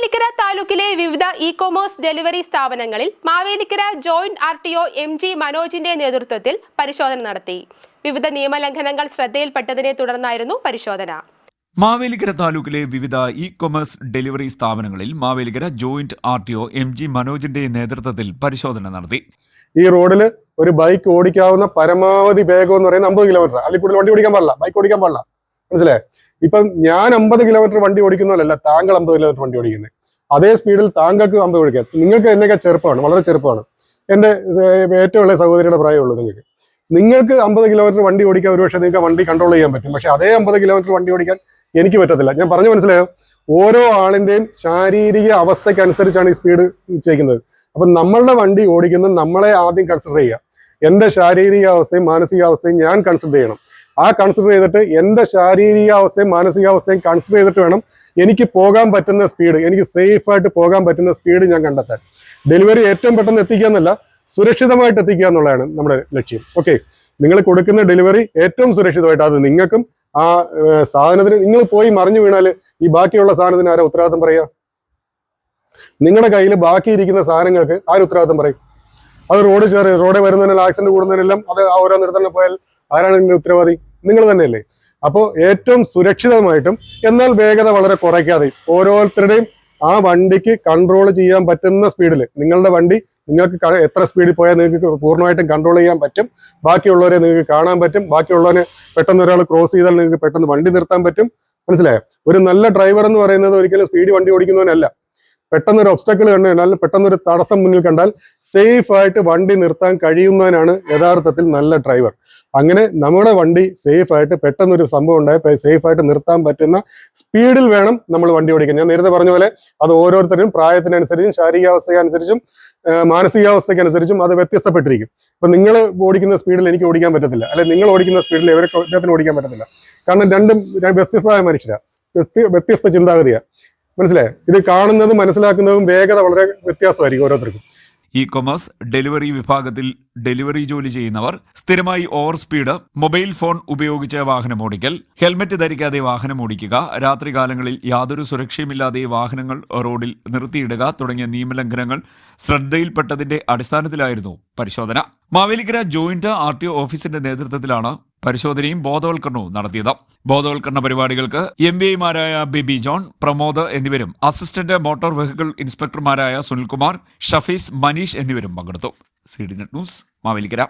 മാവേലിക്കര താലൂക്കിലെ വിവിധ E commerce delivery സ്ഥാപനങ്ങളിൽ Mavelikkara joint R T O M G മനോജിന്റെ നേതൃത്വത്തിൽ പരിശോധന നടത്തി. വിവിധ നിയമലംഘനങ്ങൾ ശ്രദ്ധയിൽപ്പെട്ടതിനെ തുടർന്നായിരുന്നു പരിശോധന. മാവേലിക്കര താലൂക്കിലെ വിവിധ ഇ കൊമേഴ്സ് ഡെലിവറി സ്ഥാപനങ്ങളിൽ Mavelikkara joint R T O M G മനോജിന്റെ നേതൃത്വത്തിൽ പരിശോധന നടത്തി. ഈ റോഡിൽ ഒരു ബൈക്ക് ഓടിക്കാവുന്ന പരമാവധി വേഗം എന്ന് പറയുന്നത് അമ്പത് കിലോമീറ്റർ അതിൽ കൂടുതൽ വണ്ടി ഓടിക്കാൻ പാടില്ല. ബൈക്ക് ഓടിക്കാൻ പാടില്ല. മനസ്സിലായേ? ഇപ്പം ഞാൻ അമ്പത് കിലോമീറ്റർ വണ്ടി ഓടിക്കുന്നതല്ല താങ്കൾ അമ്പത് കിലോമീറ്റർ വണ്ടി ഓടിക്കുന്നത് അതേ സ്പീഡിൽ താങ്കൾക്ക് അമ്പത് ഓടിക്കുക നിങ്ങൾക്ക് എന്നൊക്കെ ചെറുപ്പമാണ് വളരെ ചെറുപ്പമാണ്. എന്റെ ഏറ്റവും ഉള്ള സഹോദരിയുടെ പ്രായമുള്ളൂ നിങ്ങൾക്ക്. നിങ്ങൾക്ക് അമ്പത് കിലോമീറ്റർ വണ്ടി ഓടിക്കാൻ ഒരുപക്ഷെ നിങ്ങൾക്ക് വണ്ടി കൺട്രോൾ ചെയ്യാൻ പറ്റും. പക്ഷെ അതേ അമ്പത് കിലോമീറ്റർ വണ്ടി ഓടിക്കാൻ എനിക്ക് പറ്റത്തില്ല. ഞാൻ പറഞ്ഞു മനസ്സിലായോ? ഓരോ ആളിന്റെയും ശാരീരിക അവസ്ഥയ്ക്കനുസരിച്ചാണ് ഈ സ്പീഡ് ചെയ്യുന്നത് അപ്പൊ നമ്മളുടെ വണ്ടി ഓടിക്കുന്നത് നമ്മളെ ആദ്യം കൺസിഡർ ചെയ്യുക. എന്റെ ശാരീരിക അവസ്ഥയും മാനസികാവസ്ഥയും ഞാൻ കൺസിഡർ ചെയ്യണം. ആ കൺസിഡർ ചെയ്തിട്ട് എന്റെ ശാരീരികാവസ്ഥയും മാനസികാവസ്ഥയും കൺസിഡർ ചെയ്തിട്ട് വേണം എനിക്ക് പോകാൻ പറ്റുന്ന സ്പീഡ് എനിക്ക് സേഫായിട്ട് പോകാൻ പറ്റുന്ന സ്പീഡ് ഞാൻ കണ്ടെത്താൻ. ഡെലിവറി ഏറ്റവും പെട്ടെന്ന് എത്തിക്കുക എന്നല്ല സുരക്ഷിതമായിട്ട് എത്തിക്കുക എന്നുള്ളതാണ് നമ്മുടെ ലക്ഷ്യം. ഓക്കെ നിങ്ങൾ കൊടുക്കുന്ന ഡെലിവറി ഏറ്റവും സുരക്ഷിതമായിട്ട് അത് നിങ്ങൾക്കും ആ സാധനത്തിന് നിങ്ങൾ പോയി മറിഞ്ഞു വീണാൽ ഈ ബാക്കിയുള്ള സാധനത്തിന് ആരാ ഉത്തരവാദിത്തം പറയുക? നിങ്ങളുടെ കയ്യിൽ ബാക്കിയിരിക്കുന്ന സാധനങ്ങൾക്ക് ആര് ഉത്തരവാദിത്തം പറയും? അത് റോഡ് ചേർ റോഡിൽ വരുന്നതിനെല്ലാം ആക്സിഡന്റ് കൂടുന്നതിനെല്ലാം അത് ആ ഓരോ നിരത്തിൽ പോയാൽ ആരാണ് ഉത്തരവാദി? നിങ്ങൾ തന്നെയല്ലേ? അപ്പോൾ ഏറ്റവും സുരക്ഷിതമായിട്ടും എന്നാൽ വേഗത വളരെ കുറയ്ക്കാതെ ഓരോരുത്തരുടെയും ആ വണ്ടിക്ക് കൺട്രോൾ ചെയ്യാൻ പറ്റുന്ന സ്പീഡിൽ നിങ്ങളുടെ വണ്ടി നിങ്ങൾക്ക് എത്ര സ്പീഡിൽ പോയാൽ നിങ്ങൾക്ക് പൂർണമായിട്ടും കൺട്രോൾ ചെയ്യാൻ പറ്റും. ബാക്കിയുള്ളവരെ നിങ്ങൾക്ക് കാണാൻ പറ്റും. ബാക്കിയുള്ളവരെ പെട്ടെന്ന് ഒരാൾ ക്രോസ് ചെയ്താൽ നിങ്ങൾക്ക് പെട്ടെന്ന് വണ്ടി നിർത്താൻ പറ്റും. മനസ്സിലായോ? ഒരു നല്ല ഡ്രൈവർ എന്ന് പറയുന്നത് ഒരിക്കലും സ്പീഡ് വണ്ടി ഓടിക്കുന്നവനല്ല. പെട്ടെന്ന് ഒരു ഒബ്സ്റ്റക്കിൾ കണ്ടു കഴിഞ്ഞാൽ പെട്ടെന്ന് ഒരു തടസ്സം മുന്നിൽ കണ്ടാൽ സേഫ് ആയിട്ട് വണ്ടി നിർത്താൻ കഴിയുന്നതിനാണ് യഥാർത്ഥത്തിൽ നല്ല ഡ്രൈവർ അങ്ങനെ നമ്മുടെ വണ്ടി സേഫ് ആയിട്ട് പെട്ടെന്ന് ഒരു സംഭവം ഉണ്ടായപ്പോൾ സേഫ് ആയിട്ട് നിർത്താൻ പറ്റുന്ന സ്പീഡിൽ വേണം നമ്മൾ വണ്ടി ഓടിക്കാൻ. ഞാൻ നേരത്തെ പറഞ്ഞ പോലെ അത് ഓരോരുത്തരും പ്രായത്തിനനുസരിച്ചും ശാരീരികാവസ്ഥയ്ക്കനുസരിച്ചും മാനസികാവസ്ഥയ്ക്കനുസരിച്ചും അത് വ്യത്യസ്തപ്പെട്ടിരിക്കും. ഇപ്പൊ നിങ്ങൾ ഓടിക്കുന്ന സ്പീഡിൽ എനിക്ക് ഓടിക്കാൻ പറ്റത്തില്ല. അല്ലെ നിങ്ങൾ ഓടിക്കുന്ന സ്പീഡിൽ ഇവരെ ഇദ്ദേഹത്തിന് ഓടിക്കാൻ പറ്റത്തില്ല. കാരണം രണ്ടും വ്യത്യസ്തമായ മനുഷ്യരാ. വ്യത്യസ്ത ചിന്താഗതിയാ. മനസ്സിലായോ? ഇത് കാണുന്നതും മനസ്സിലാക്കുന്നതും വേഗത വളരെ വ്യത്യാസമായിരിക്കും ഓരോരുത്തർക്കും. ഇ കൊമേഴ്സ് ഡെലിവറി വിഭാഗത്തിൽ ഡെലിവറി ജോലി ചെയ്യുന്നവർ സ്ഥിരമായി ഓവർ സ്പീഡ് മൊബൈൽ ഫോൺ ഉപയോഗിച്ച് വാഹനം ഓടിക്കൽ ഹെൽമറ്റ് ധരിക്കാതെ വാഹനം ഓടിക്കുക രാത്രികാലങ്ങളിൽ യാതൊരു സുരക്ഷയുമില്ലാതെ വാഹനങ്ങൾ റോഡിൽ നിർത്തിയിടുക തുടങ്ങിയ നിയമലംഘനങ്ങൾ ശ്രദ്ധയിൽപ്പെട്ടതിന്റെ അടിസ്ഥാനത്തിലായിരുന്നു പരിശോധന. മാവേലിക്കര ജോയിന്റ് ആർ ടി ഓഫീസിന്റെ നേതൃത്വത്തിലാണ് പരിശോധനയും ബോധവൽക്കരണവും നടത്തിയത്. ബോധവൽക്കരണ പരിപാടികൾക്ക് എം ബി ഐമാരായ ബിബി ജോൺ പ്രമോദ് എന്നിവരും അസിസ്റ്റന്റ് മോട്ടോർ വെഹിക്കിൾ ഇൻസ്പെക്ടർമാരായ സുനിൽകുമാർ ഷഫീസ് മനീഷ് എന്നിവരും പങ്കെടുത്തു. C D net news Mavelikkara.